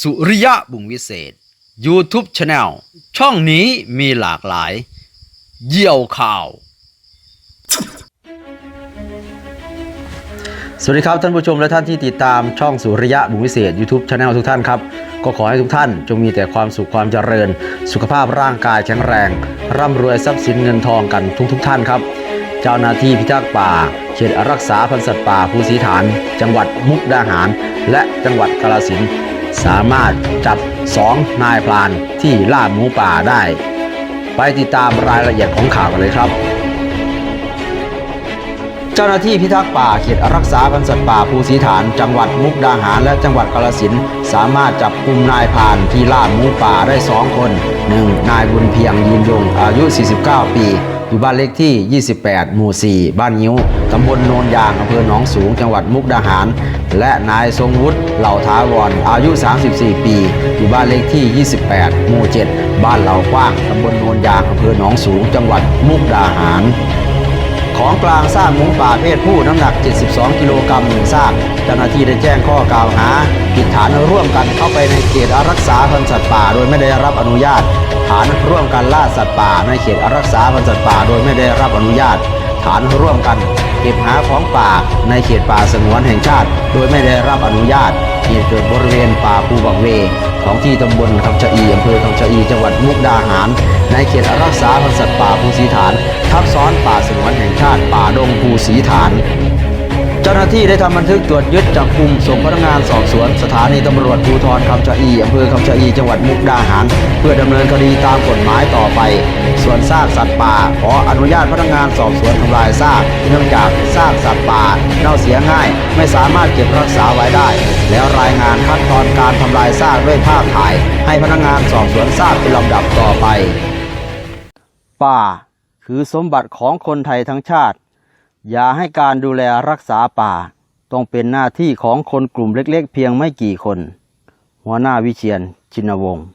สุริยะบุงวิเศษ YouTube Channel ช่องนี้มีหลากหลาย เยี่ยวข่าว สวัสดีครับท่านผู้ชมและท่านที่ติดตามช่องสุริยะบุงวิเศษ YouTube Channel ทุกท่านครับ ก็ขอให้ทุกท่านจงมีแต่ความสุขความเจริญ สุขภาพร่างกายแข็งแรง ร่ำรวยทรัพย์สินเงินทองกันทุกๆทท่านครับเจ้าหน้าที่พิทักษ์ป่า เขตรักษาพันธุ์สัตว์ป่าภูสีฐาน จังหวัดมุกดาหาร และจังหวัดกาฬสินธุ์ สามารถจับสองนายพรานที่ล่าหมูป่าได้ ไปติดตามรายละเอียดของข่าวกันเลยครับ เจ้าหน้าที่พิทักษ์ป่าเขตรักษาพันธุ์สัตว์ป่าภูสีฐาน จังหวัดมุกดาหารและจังหวัดกาฬสินธุ์สามารถจับกลุ่มนายพรานที่ล่าหมูป่าได้สองคน 1. นายบุญเพียงยืนยงอายุ 49 ปี อยู่บ้านเลขที่ 28 หมู่ 4 บ้านยิ้ว ตำบลโนนยางอำเภอหนองสูง จังหวัดมุกดาหาร และนายทรงวุฒิเหล่าท้าวรอายุ 34 ปี อยู่บ้านเลขที่ 28 หมู่ 7 บ้านเหล่ากว้าง ตำบลโนนยางอำเภอหนองสูง จังหวัดมุกดาหาร ของกลางซากหมูป่าเพศผู้น้ำหนัก 72 กิโลกรัมหนึ่งซากเจ้าหน้าที่ได้แจ้งข้อกล่าวหาผิดฐานร่วมกันเข้าไปในเขตอารักษาพันธุ์สัตว์ป่า โดยไม่ได้รับอนุญาต ฐานร่วมกันล่าสัตว์ป่า ในเขตอารักษาพันธุ์สัตว์ป่า โดยไม่ได้รับอนุญาต ฐานร่วมกันเก็บหาของป่าในเขตป่าสงวนแห่งชาติ โดยไม่ได้รับอนุญาตเหตุเกิดบริเวณป่าภูบักเว ของที่ตำบลคำชะอีอำเภอคำชะอีจังหวัดมุกดาหาร ในเขตรักษาพันธุ์สัตว์ป่าภูสีฐาน ทับซ้อนป่าสงวนแห่งชาติป่าดงภูสีฐานเจ้าหน้าที่ได้ทำบันทึกตรวจยึดจับกลุ่มส่งพนักงานสอบสวน สถานีตำรวจภูธรคำชะอีอำเภอคำชะอีจังหวัดมุกดาหาร เพื่อดำเนินคดีตามกฎหมายต่อไป ส่วนซากสัตว์ป่า ขออนุญาตพนักงานสอบสวนทำลายซาก เนื่องจากซากสัตว์ป่าเน่าเสียง่าย ไม่สามารถเก็บรักษาไว้ได้ แล้ว อนการทำลายซากด้วยภาพถ่าย ให้พนักงานสอบสวนทราบเป็นลำดับต่อไป ป่า คือสมบัติของคนไทยทั้งชาติ อย่าให้การดูแลรักษาป่า ต้องเป็นหน้าที่ของคนกลุ่มเล็กๆ เพียงไม่กี่คน หัวหน้าวิเชียนชินวงศ์